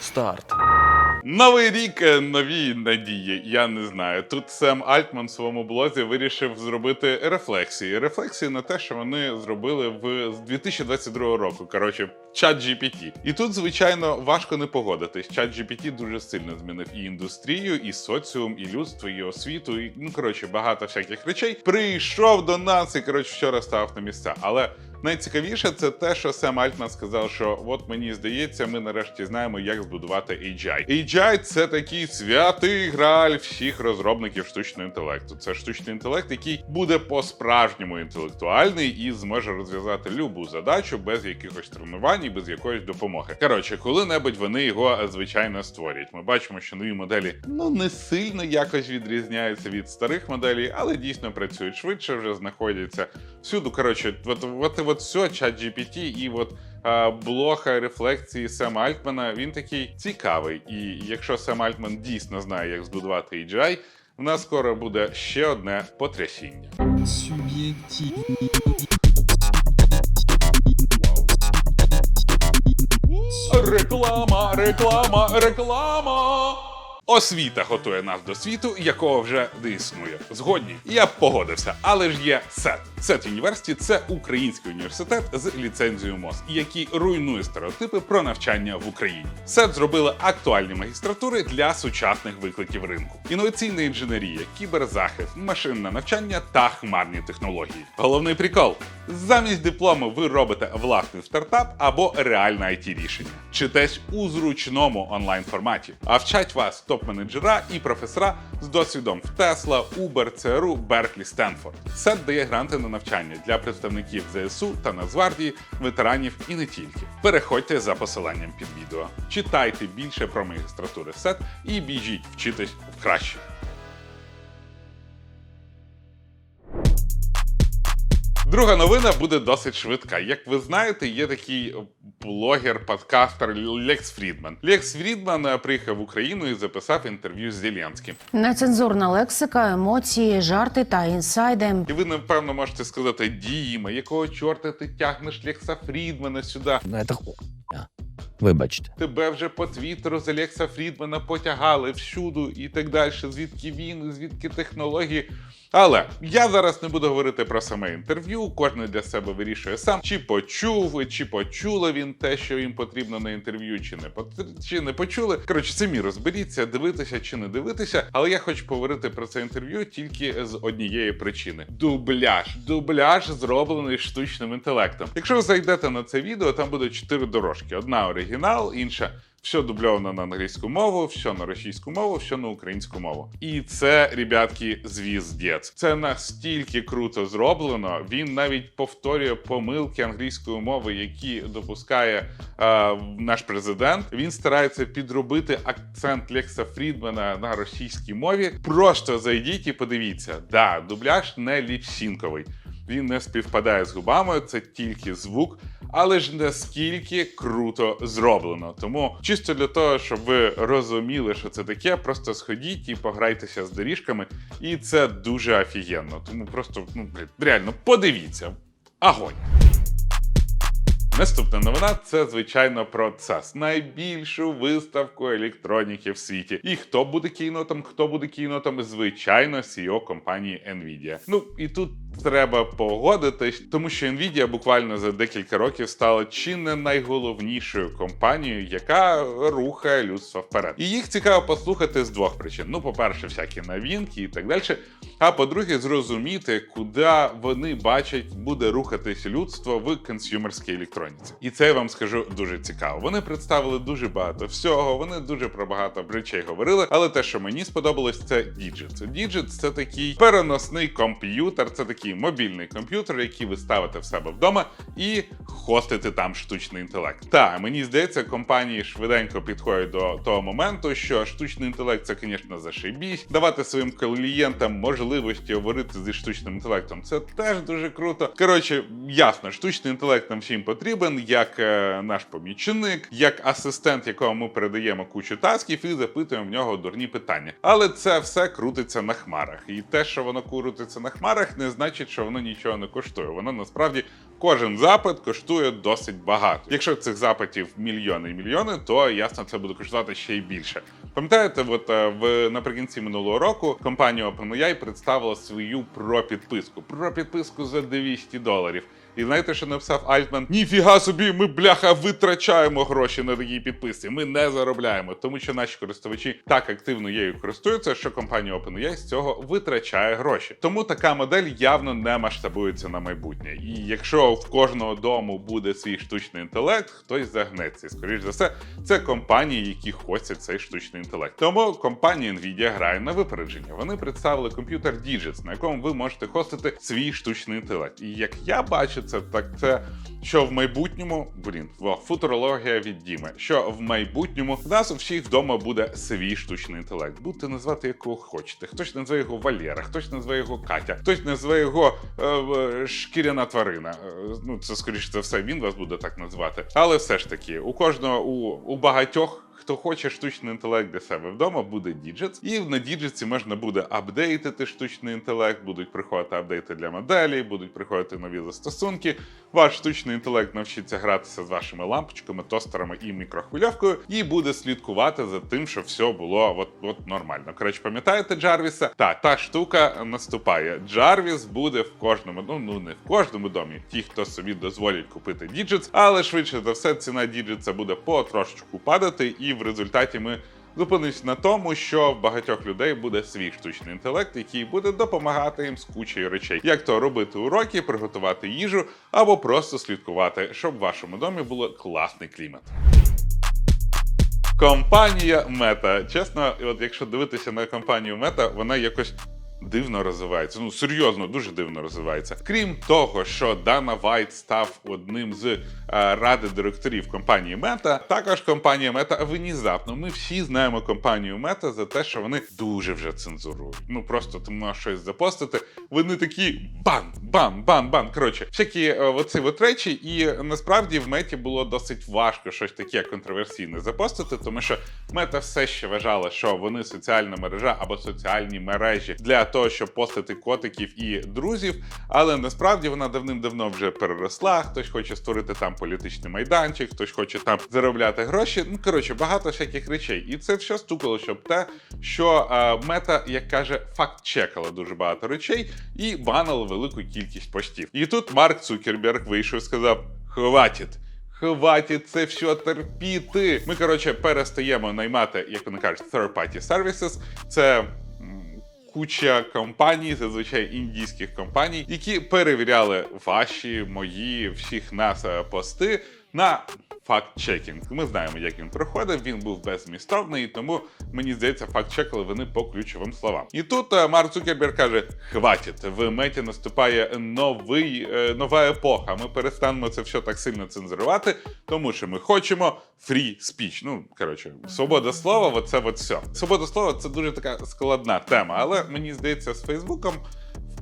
Старт. Новий рік, е, нові надії. Я не знаю. Тут Сем Альтман в своєму блозі вирішив зробити рефлексії. Рефлексії на те, що вони зробили в з 2022 року. Коротше, чат GPT. І тут, звичайно, важко не погодитись. Чат GPT дуже сильно змінив і індустрію, і соціум, і людство, і освіту. І ну коротше, багато всяких речей. Прийшов до нас і коротше вчора став на місця. Але Найцікавіше це те, що Сем Альтман сказав, що от мені здається, ми нарешті знаємо, як збудувати AGI. AGI – це такий святий граль всіх розробників штучного інтелекту. Це штучний інтелект, який буде по-справжньому інтелектуальний і зможе розв'язати любу задачу без якихось тренувань і без якоїсь допомоги. Коротше, коли-небудь вони його е, звичайно створять. Ми бачимо, що нові моделі ну не сильно якось відрізняються від старих моделей, але дійсно працюють швидше, вже знаходяться всюду. Коротше, от, от, от все, чат GPT і от а, блоха рефлексії Сема Альтмана, він такий цікавий. І якщо Сем Альтман дійсно знає, як збудувати AGI, в нас скоро буде ще одне потрясіння. Реклама, реклама, реклама. Освіта готує нас до світу, якого вже не існує. Згодні, я погодився, але ж є СЕТ. СЕТ Юніверситі це український університет з ліцензією МОЗ, який руйнує стереотипи про навчання в Україні. СЕТ зробили актуальні магістратури для сучасних викликів ринку: інноваційна інженерія, кіберзахист, машинне навчання та хмарні технології. Головний прикол: замість диплому ви робите власний стартап або реальне it рішення. Читесь у зручному онлайн форматі, а вчать вас топ-менеджера і професора з досвідом в Тесла, Uber, ЦРУ, Берклі, Стенфорд. СЕТ дає гранти на навчання для представників ЗСУ та Нацгвардії, ветеранів і не тільки. Переходьте за посиланням під відео, читайте більше про магістратури СЕТ і біжіть вчитись в краще. Друга новина буде досить швидка. Як ви знаєте, є такий блогер, подкастер Лекс Фрідман. Лекс Фрідман е, приїхав в Україну і записав інтерв'ю з Зеленським. Нецензурна лексика, емоції, жарти та інсайди. І ви напевно можете сказати: Діма, якого чорта ти тягнеш Лекса Фрідмана сюди? Ну, це хуйня. Вибачте. Тебе вже по твіттеру з Олекса Фрідмана потягали всюду і так далі. Звідки він, звідки технології. Але я зараз не буду говорити про саме інтерв'ю. Кожен для себе вирішує сам, чи почув, чи почула він те, що їм потрібно на інтерв'ю, чи не чи не почули. Коротше, самі розберіться, дивитися чи не дивитися. Але я хочу поговорити про це інтерв'ю тільки з однієї причини: дубляж. Дубляж зроблений штучним інтелектом. Якщо ви зайдете на це відео, там буде чотири дорожки: одна оригінал, інша. Все дубльовано на англійську мову, все на російську мову, все на українську мову. І це, ребятки, звіздець. Це настільки круто зроблено. Він навіть повторює помилки англійської мови, які допускає е, наш президент. Він старається підробити акцент Лекса Фрідмана на російській мові. Просто зайдіть і подивіться. Да, дубляж не ліпсінковий. Він не співпадає з губами, це тільки звук, але ж наскільки круто зроблено. Тому чисто для того, щоб ви розуміли, що це таке, просто сходіть і пограйтеся з доріжками, і це дуже офігенно. Тому просто ну блін, реально подивіться. Агонь! Наступна новина це звичайно про CES, найбільшу виставку електроніки в світі. І хто буде кейнотом? Хто буде кейнотом? Звичайно, CEO компанії Nvidia. Ну і тут треба погодитись, тому що Nvidia буквально за декілька років стала чи не найголовнішою компанією, яка рухає людство вперед. І їх цікаво послухати з двох причин: ну, по-перше, всякі новинки і так далі. А по-друге, зрозуміти, куди вони бачать буде рухатись людство в консюмерській електроніці. І це я вам скажу дуже цікаво. Вони представили дуже багато всього, вони дуже про багато речей говорили. Але те, що мені сподобалось, це Digit. Digit – це такий переносний комп'ютер, це такий мобільний комп'ютер, який ви ставите в себе вдома і хостите там штучний інтелект. Та мені здається, компанії швиденько підходять до того моменту, що штучний інтелект це, звісно, зашибісь. Давати своїм клієнтам можливості говорити зі штучним інтелектом. Це теж дуже круто. Коротше, ясно, штучний інтелект нам всім потрібен, як е, наш помічник, як асистент, якого ми передаємо кучу тасків і запитуємо в нього дурні питання. Але це все крутиться на хмарах. І те, що воно крутиться на хмарах, не значить, що воно нічого не коштує. Воно насправді Кожен запит коштує досить багато. Якщо цих запитів мільйони і мільйони, то ясно це буде коштувати ще й більше. Пам'ятаєте, от е, в наприкінці минулого року компанія OpenAI представила свою про підписку. Про підписку за 200 доларів. І знаєте, що написав Альтман? Ніфіга собі, ми бляха витрачаємо гроші на такі підписки. Ми не заробляємо, тому що наші користувачі так активно нею користуються, що компанія OpenAI з цього витрачає гроші. Тому така модель явно не масштабується на майбутнє. І якщо в кожного дому буде свій штучний інтелект, хтось загнеться. І, скоріш за все, це компанії, які хостять цей штучний інтелект. Тому компанія Nvidia грає на випередження. Вони представили комп'ютер Digits, на якому ви можете хостити свій штучний інтелект. І як я бачу це, так це що в майбутньому, блін, футурологія від Діми, що в майбутньому в нас у всіх вдома буде свій штучний інтелект. Будете назвати якого хочете. Хтось назве його Валера, хтось назве його Катя, хтось назве його е, е, шкіряна тварина. Е, ну це скоріше за все, він вас буде так назвати. Але все ж таки, у кожного у, у багатьох. Хто хоче штучний інтелект для себе вдома, буде Digits. І на Digits можна буде апдейтити штучний інтелект, будуть приходити апдейти для моделі, будуть приходити нові застосунки. Ваш штучний інтелект навчиться гратися з вашими лампочками, тостерами і мікрохвильовкою, і буде слідкувати за тим, щоб все було от, от нормально. Коротше, пам'ятаєте Джарвіса? Так, та штука наступає. Джарвіс буде в кожному, ну ну не в кожному домі. Ті, хто собі дозволять купити Digits, але швидше за все ціна Digits буде потрошечку падати, і в результаті ми. зупинились на тому, що в багатьох людей буде свій штучний інтелект, який буде допомагати їм з кучею речей, як то робити уроки, приготувати їжу або просто слідкувати, щоб в вашому домі було класний клімат. Компанія Мета. Чесно, от якщо дивитися на компанію Мета, вона якось. Дивно розвивається, ну серйозно, дуже дивно розвивається. Крім того, що Дана Вайт став одним з е, ради директорів компанії Meta, також компанія Meta внезапно. Ми всі знаємо компанію Meta за те, що вони дуже вже цензурують. Ну просто ти можеш щось запостити. Вони такі бан, бан, бан, бан. Коротше, всякі е, оці от речі, і насправді в меті було досить важко щось таке контроверсійне запостити, тому що мета все ще вважала, що вони соціальна мережа або соціальні мережі для того, щоб постити котиків і друзів. Але насправді вона давним-давно вже переросла. Хтось хоче створити там політичний майданчик, хтось хоче там заробляти гроші. Ну коротше, багато всяких речей. І це все стукало, щоб те, що е, мета, як каже, факт-чекала дуже багато речей і банила велику кількість постів. І тут Марк Цукерберг вийшов і сказав: Хватить. Хватить це все терпіти. Ми, коротше, перестаємо наймати, як вони кажуть, third-party services. Це куча компаній, зазвичай індійських компаній, які перевіряли ваші, мої, всіх нас е, пости на факт-чекінг. Ми знаємо, як він проходив. Він був беззмістовний, і тому мені здається, факт-чекали вони по ключовим словам. І тут е, Марк Цукерберг каже: хватить, в меті наступає новий, е, нова епоха. Ми перестанемо це все так сильно цензурувати, тому що ми хочемо free speech. Ну коротше, свобода слова, оце от все. Свобода слова це дуже така складна тема, але мені здається, з Фейсбуком.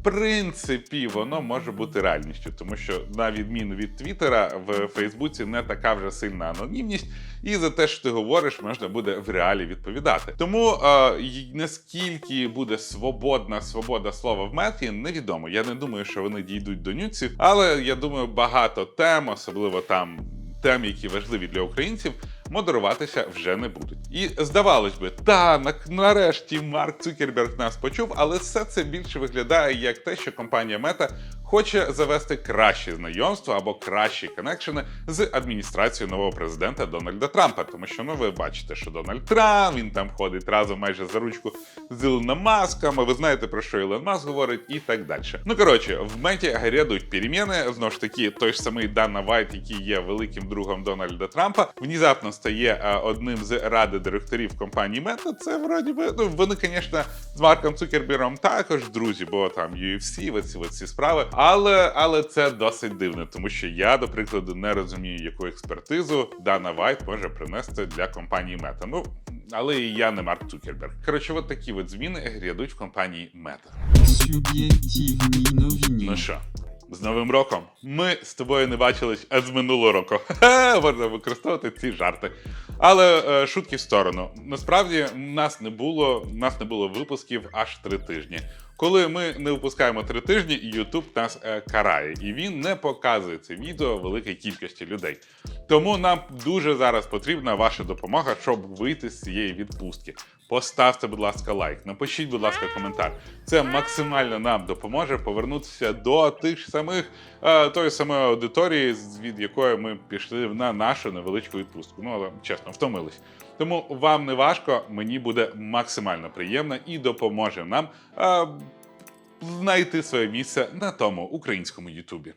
Принципі, воно може бути реальністю, тому що на відміну від Твіттера, в Фейсбуці не така вже сильна анонімність, і за те, що ти говориш, можна буде в реалі відповідати. Тому е, наскільки буде свободна свобода слова в меті, невідомо. Я не думаю, що вони дійдуть до нюців, але я думаю, багато тем, особливо там тем, які важливі для українців, модеруватися вже не будуть. І здавалось би, та на- нарешті Марк Цукерберг нас почув, але все це більше виглядає як те, що компанія Мета хоче завести кращі знайомства або кращі коннекшени з адміністрацією нового президента Дональда Трампа. Тому що ну ви бачите, що Дональд Трамп він там ходить разом майже за ручку з Ілоном Маском. Ви знаєте про що Ілон Маск говорить, і так далі. Ну коротше, в меті грядуть переміни. Знову ж таки, той ж самий Дана Вайт, який є великим другом Дональда Трампа, внезапно стає е, одним з ради директорів компанії Мета. Це вроді би ну вони, звісно, з Марком Цукербергом також друзі, бо там UFC, оці, оці справи. Але але це досить дивно, тому що я, до прикладу, не розумію, яку експертизу Дана Вайт може принести для компанії Мета. Ну але і я не Марк Цукерберг. Коротше, от такі от зміни грядуть в компанії Мета. Суб'єктивні новини. Ну що, з Новим роком? Ми з тобою не бачились аж з минулого року. Ха-ха, Можна використовувати ці жарти. Але е, шутки в сторону. Насправді нас не було, нас не було випусків аж три тижні. Коли ми не випускаємо три тижні, YouTube нас е, карає, і він не показує це відео великій кількості людей. Тому нам дуже зараз потрібна ваша допомога, щоб вийти з цієї відпустки. Поставте, будь ласка, лайк, напишіть, будь ласка, коментар. Це максимально нам допоможе повернутися до тих ж самих е, тої самої аудиторії, від якої ми пішли на нашу невеличку відпустку. Ну але чесно, втомились. Тому вам не важко, мені буде максимально приємно і допоможе нам а, знайти своє місце на тому українському Ютубі.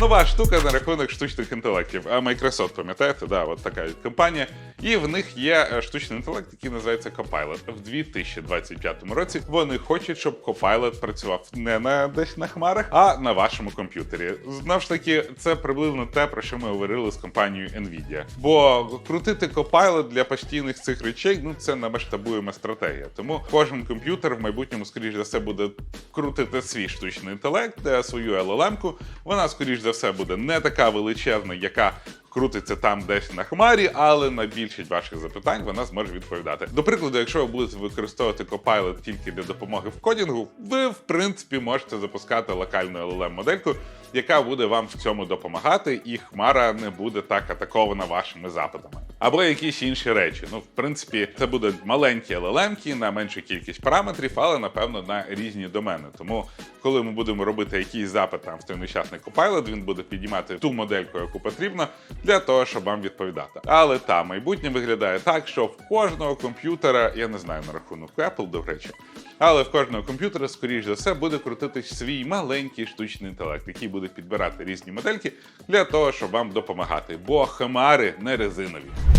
Нова штука на рахунок штучних інтелектів. А Microsoft, пам'ятаєте, да, от така компанія. І в них є е, штучний інтелект, який називається Copilot. В 2025 році вони хочуть, щоб Copilot працював не на десь на хмарах, а на вашому комп'ютері. Знову ж таки, це приблизно те, про що ми говорили з компанією Nvidia. Бо крутити Copilot для постійних цих речей, ну це намасштабуємо стратегія. Тому кожен комп'ютер в майбутньому, скоріш за все, буде крутити свій штучний інтелект, е, свою LLM-ку. Вона, скоріш за все, буде не така величезна, яка крутиться там десь на хмарі, але на більшість ваших запитань вона зможе відповідати. До прикладу, якщо ви будете використовувати Copilot тільки для допомоги в кодінгу, ви в принципі можете запускати локальну LLM модельку, яка буде вам в цьому допомагати, і хмара не буде так атакована вашими запитами. Або якісь інші речі. Ну, в принципі, це будуть маленькі LLM на меншу кількість параметрів, але напевно на різні домени. Тому, коли ми будемо робити якийсь запит там в той нещасний Copilot, він буде підіймати ту модельку, яку потрібно, для того, щоб вам відповідати. Але та майбутнє виглядає так, що в кожного комп'ютера, я не знаю на рахунок Apple, до речі, але в кожного комп'ютера, скоріш за все, буде крутитись свій маленький штучний інтелект, який буде підбирати різні модельки для того, щоб вам допомагати. Бо хмари не резинові.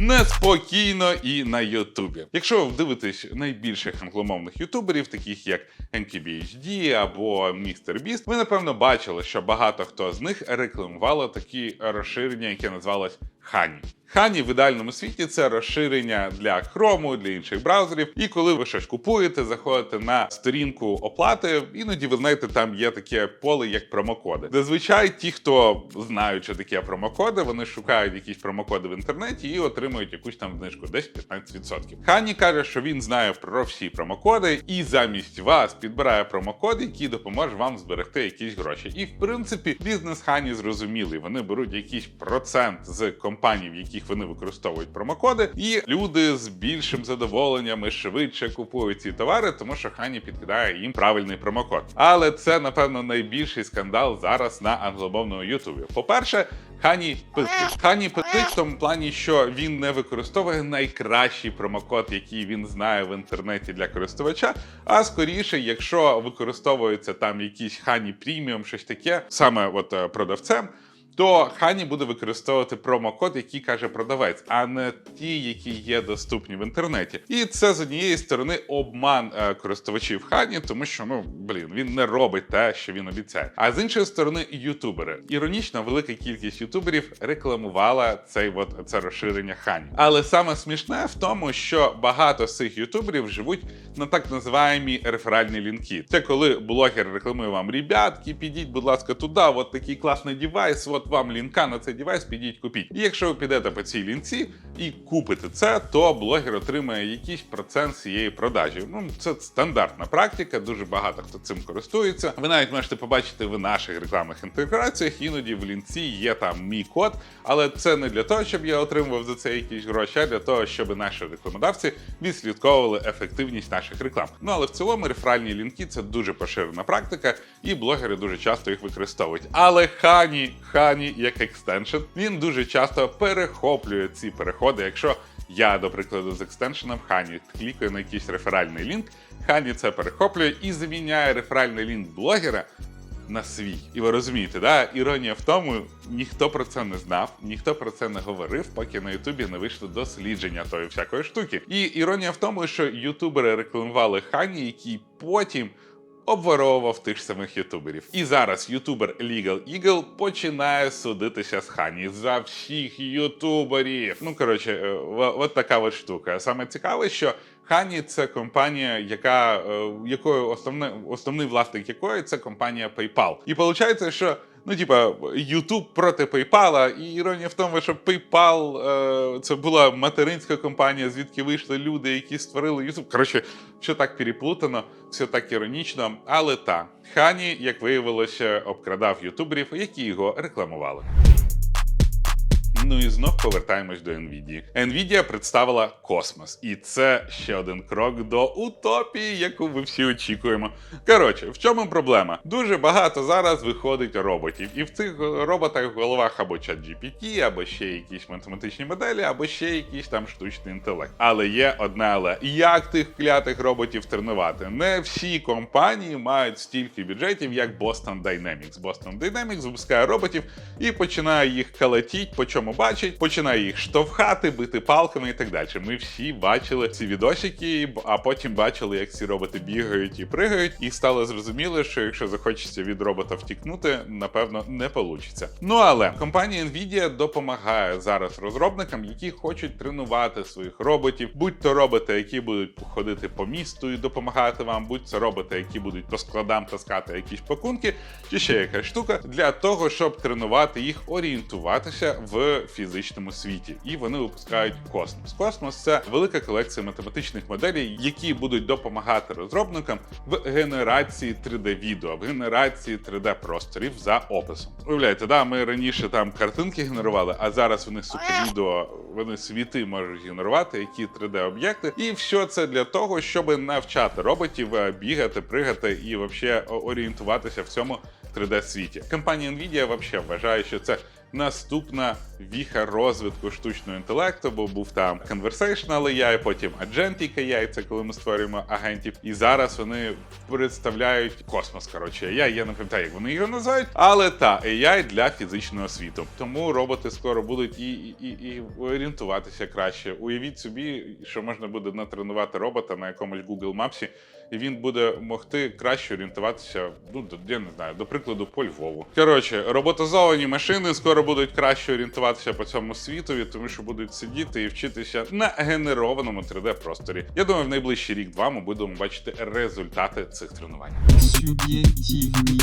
Неспокійно і на Ютубі. Якщо ви дивитесь найбільших англомовних ютуберів, таких як NKBHD або MrBeast, ви напевно бачили, що багато хто з них рекламувало такі розширення, яке називалось Хані. Хані в ідеальному світі це розширення для Chrome, для інших браузерів. І коли ви щось купуєте, заходите на сторінку оплати, іноді ви знаєте, там є таке поле, як промокоди. Зазвичай ті, хто знають, що таке промокоди, вони шукають якісь промокоди в інтернеті і отримують якусь там знижку, десь 15%. Хані каже, що він знає про всі промокоди, і замість вас підбирає промокод, який допоможе вам зберегти якісь гроші. І в принципі, бізнес Хані зрозумілий. Вони беруть якийсь процент з компаній, в яких вони використовують промокоди, і люди з більшим задоволенням і швидше купують ці товари, тому що Хані підкидає їм правильний промокод. Але це, напевно, найбільший скандал зараз на англомовному Ютубі. По-перше, Хані пиздить. Хані пиздить в тому плані, що він не використовує найкращий промокод, який він знає в інтернеті для користувача. А скоріше, якщо використовується там якийсь Хані преміум, щось таке, саме от е, продавцем. То Хані буде використовувати промокод, який каже продавець, а не ті, які є доступні в інтернеті. І це з однієї сторони обман е, користувачів Хані, тому що ну блін, він не робить те, що він обіцяє. А з іншої сторони, ютубери. Іронічно, велика кількість ютуберів рекламувала цей от це розширення Хані. Але саме смішне в тому, що багато з цих ютуберів живуть на так називаємі реферальні лінки. Це коли блогер рекламує вам ребятки, підіть, будь ласка, туди, от такий класний девайс, от вам лінка на цей девайс, підіть купіть. І якщо ви підете по цій лінці і купите це, то блогер отримає якийсь процент цієї продажі. Ну це стандартна практика, дуже багато хто цим користується. Ви навіть можете побачити в наших рекламних інтеграціях. Іноді в лінці є там мій код, але це не для того, щоб я отримував за це якісь гроші, а для того, щоб наші рекламодавці відслідковували ефективність наших реклам. Ну але в цілому реферальні лінки це дуже поширена практика, і блогери дуже часто їх використовують. Але Хані, Хані як екстеншн, він дуже часто перехоплює ці переходи. Якщо я, до прикладу, з екстеншеном Хані клікаю на якийсь реферальний лінк, Хані це перехоплює і заміняє реферальний лінк блогера на свій. І ви розумієте, да? іронія в тому, ніхто про це не знав, ніхто про це не говорив, поки на Ютубі не вийшло дослідження тої всякої штуки. І іронія в тому, що ютубери рекламували Хані, який потім. Обворовував тих ж самих ютуберів. І зараз ютубер Legal Eagle починає судитися з Хані за всіх ютуберів. Ну коротше, е, от така от штука. Саме цікаве, що Хані це компанія, яка е, якою основне, основний власник якої це компанія PayPal. І виходить, що Ну, типа, YouTube проти PayPal, і іронія в тому, що PayPal е, це була материнська компанія, звідки вийшли люди, які створили YouTube. Коротше, все так переплутано, все так іронічно. Але та Хані, як виявилося, обкрадав ютуберів, які його рекламували. Ну і знов повертаємось до Nvidia. Nvidia представила космос, і це ще один крок до утопії, яку ви всі очікуємо. Коротше, в чому проблема? Дуже багато зараз виходить роботів, і в цих роботах в головах або чат GPT, або ще якісь математичні моделі, або ще якийсь там штучний інтелект. Але є одне але як тих клятих роботів тренувати? Не всі компанії мають стільки бюджетів, як Boston Dynamics. Boston Dynamics випускає роботів і починає їх калатіть, по чому бачить, починає їх штовхати, бити палками і так далі. Ми всі бачили ці відосики, а потім бачили, як ці роботи бігають і пригають, і стало зрозуміло, що якщо захочеться від робота втікнути, напевно, не вийде. Ну але компанія Nvidia допомагає зараз розробникам, які хочуть тренувати своїх роботів, будь то роботи, які будуть ходити по місту і допомагати вам, будь це роботи, які будуть по складам таскати якісь пакунки, чи ще якась штука для того, щоб тренувати їх, орієнтуватися в фізичному світі. І вони випускають космос. Космос це велика колекція математичних моделей, які будуть допомагати розробникам в генерації 3D-відео, в генерації 3D-просторів за описом. Уявляєте, да, ми раніше там картинки генерували, а зараз вони супервідео, вони світи можуть генерувати, які 3D-об'єкти. І все це для того, щоб навчати роботів е, бігати, пригати і взагалі орієнтуватися в цьому 3D світі. Компанія Nvidia взагалі вважає, що це наступна віха розвитку штучного інтелекту, бо був там Conversational AI, потім Agentic AI, це коли ми створюємо агентів. І зараз вони представляють космос. Коротше, AI, я не пам'ятаю, як вони його називають, але та AI для фізичного світу. Тому роботи скоро будуть і, і, і, орієнтуватися краще. Уявіть собі, що можна буде натренувати робота на якомусь Google Maps, і він буде могти краще орієнтуватися. Ну до я не знаю, до прикладу, по Львову. Коротше, роботизовані машини скоро будуть краще орієнтуватися по цьому світові, тому що будуть сидіти і вчитися на генерованому 3D-просторі. Я думаю, в найближчий рік-два ми будемо бачити результати цих тренувань.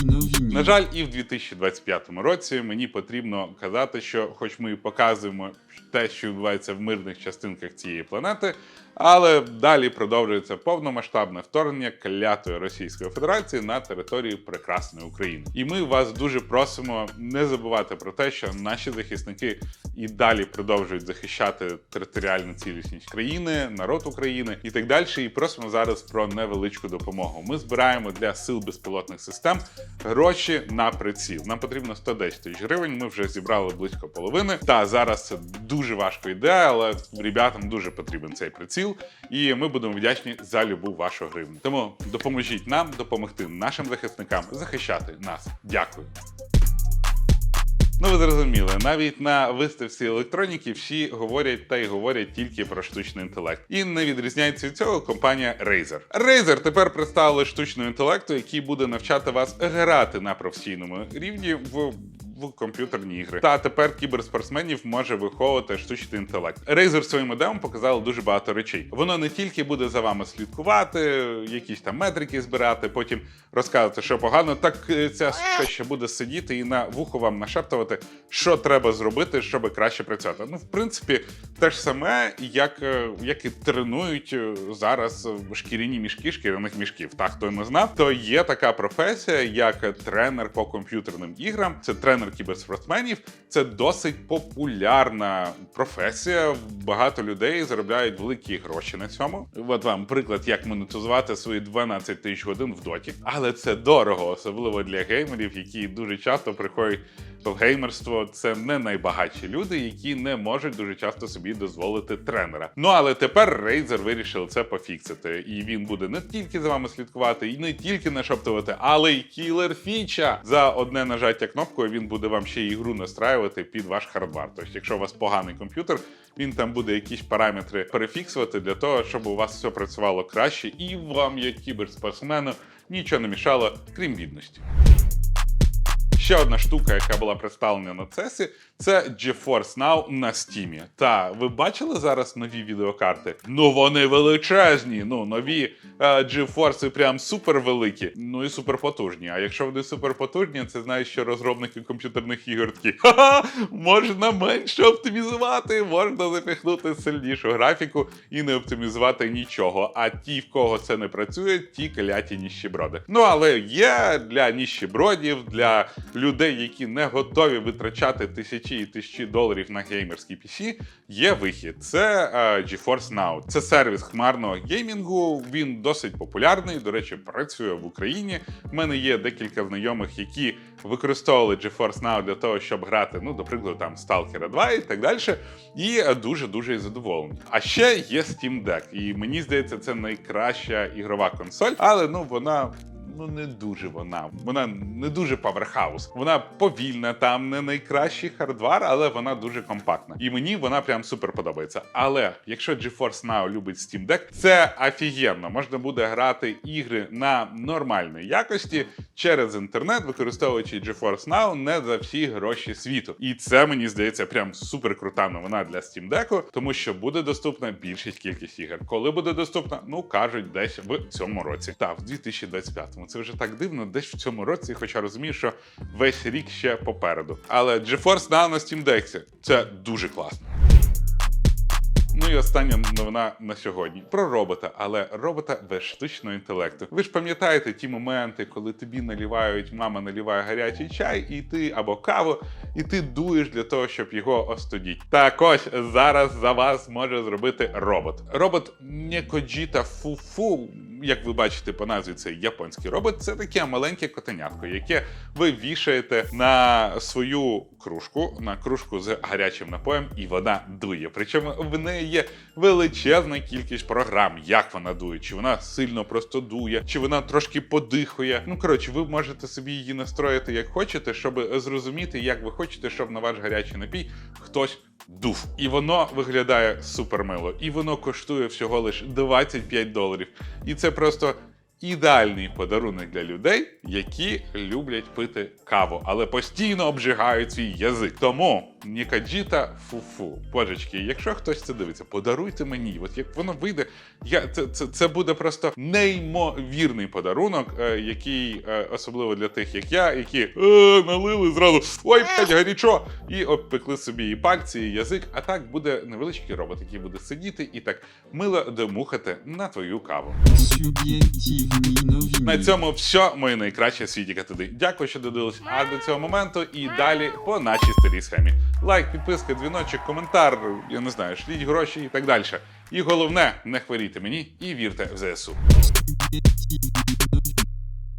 Новини. На жаль, і в 2025 році мені потрібно казати, що, хоч ми і показуємо те, що відбувається в мирних частинках цієї планети, але далі продовжується повномасштабне вторгнення клятої Російської Федерації на територію прекрасної України. І ми вас дуже просимо не забувати про те, що наші захисники і далі продовжують захищати територіальну цілісність країни, народ України і так далі. І просимо зараз про невеличку допомогу. Ми збираємо для сил безпілотних систем гроші на приціл. Нам потрібно 110 тисяч гривень. Ми вже зібрали близько половини. Та зараз це дуже важко йде, але ребятам дуже потрібен цей приціл. І ми будемо вдячні за любу вашу гривню. Тому допоможіть нам допомогти нашим захисникам захищати нас. Дякую. Ну, ви зрозуміли, навіть на виставці електроніки всі говорять та й говорять тільки про штучний інтелект. І не відрізняється від цього компанія Razer. Razer тепер представили штучного інтелекту, який буде навчати вас грати на професійному рівні в. В комп'ютерні ігри. Та тепер кіберспортсменів може виховувати штучний інтелект. Razer своїм ідеям показали дуже багато речей. Воно не тільки буде за вами слідкувати, якісь там метрики збирати, потім розказувати, що погано, так е, ця ще буде сидіти і на вухо вам нашептувати, що треба зробити, щоб краще працювати. Ну, в принципі, те ж саме, як, е, як і тренують е, зараз шкіряні мішки шкіряних мішків. Так, хто не знав, то є така професія, як тренер по комп'ютерним іграм. Це тренер кіберспортсменів. Це досить популярна професія. Багато людей заробляють великі гроші на цьому. От вам приклад, як монетизувати свої 12 тисяч годин в доті. Але це дорого, особливо для геймерів, які дуже часто приходять в геймерство. Це не найбагатші люди, які не можуть дуже часто собі дозволити тренера. Ну але тепер Razer вирішив це пофіксити, і він буде не тільки за вами слідкувати, і не тільки нашоптувати, але й кілер фіча. За одне нажаття кнопкою він буде вам ще ігру настраювати під ваш хардвар. Тобто, якщо у вас поганий комп'ютер, він там буде якісь параметри перефіксувати для того, щоб у вас все працювало краще, і вам, як кіберспортсмену, нічого не мішало, крім бідності. Ще одна штука, яка була представлена на CES, це GeForce Now на Steam. Та ви бачили зараз нові відеокарти? Ну вони величезні. Ну нові е, GeForce прям супер великі, ну і супер потужні. А якщо вони супер потужні, це знаєш, що розробники комп'ютерних ігор такі ха-ха, можна менше оптимізувати, можна запихнути сильнішу графіку і не оптимізувати нічого. А ті, в кого це не працює, ті кляті ніщеброди. Ну але є для ніщебродів, для людей, які не готові витрачати тисячі і тисячі доларів на геймерські PC, є вихід. Це е, GeForce Now. Це сервіс хмарного геймінгу. Він досить популярний. До речі, працює в Україні. У мене є декілька знайомих, які використовували GeForce Now для того, щоб грати, ну, до прикладу, там Stalker 2 і так далі. І дуже дуже задоволені. А ще є Steam Deck, і мені здається, це найкраща ігрова консоль, але ну вона. Ну, не дуже вона. Вона не дуже паверхаус. Вона повільна, там не найкращий хардвар, але вона дуже компактна. І мені вона прям супер подобається. Але якщо GeForce Now любить Steam Deck, це офігенно. Можна буде грати ігри на нормальній якості через інтернет, використовуючи GeForce Now не за всі гроші світу. І це мені здається прям супер крута новина для Steam Deck, тому що буде доступна більшість кількість ігор. Коли буде доступна, ну кажуть, десь в цьому році. Та в 2025-му. Це вже так дивно, десь в цьому році, хоча розумію, що весь рік ще попереду. Але GeForce на Steam Deck – це дуже класно. Ну і остання новина на сьогодні про робота, але робота без штучного інтелекту. Ви ж пам'ятаєте ті моменти, коли тобі налівають, мама наливає гарячий чай, і ти або каву, і ти дуєш для того, щоб його остудіть. Так ось зараз за вас може зробити робот. Робот не Коджіта Фуфу, як ви бачите по назві, це японський робот. Це таке маленьке котенятко, яке ви вішаєте на свою кружку, на кружку з гарячим напоєм, і вона дує. Причому в неї є величезна кількість програм, як вона дує, чи вона сильно просто дує, чи вона трошки подихує. Ну коротше, ви можете собі її настроїти як хочете, щоб зрозуміти, як ви хочете, щоб на ваш гарячий напій хтось. Дув, і воно виглядає супермило, і воно коштує всього лиш 25 доларів. І це просто ідеальний подарунок для людей, які люблять пити каву, але постійно обжигають свій язик. Тому Нікаджіта фуфу. Божечки, якщо хтось це дивиться, подаруйте мені. От як воно вийде, я це, це, це буде просто неймовірний подарунок, е, який е, особливо для тих, як я, які е, налили зразу ой, блядь, гарячо, і обпекли собі і пальці, і язик. А так буде невеличкий робот, який буде сидіти і так мило домухати на твою каву. Суб'єктивні новини. На цьому все, мої найкращі в світі катеди. Дякую, що додивились аж до цього моменту. І далі по нашій старій схемі. Лайк, підписка, дзвіночок, коментар, я не знаю, шліть гроші і так далі. І головне, не хворійте мені і вірте в ЗСУ.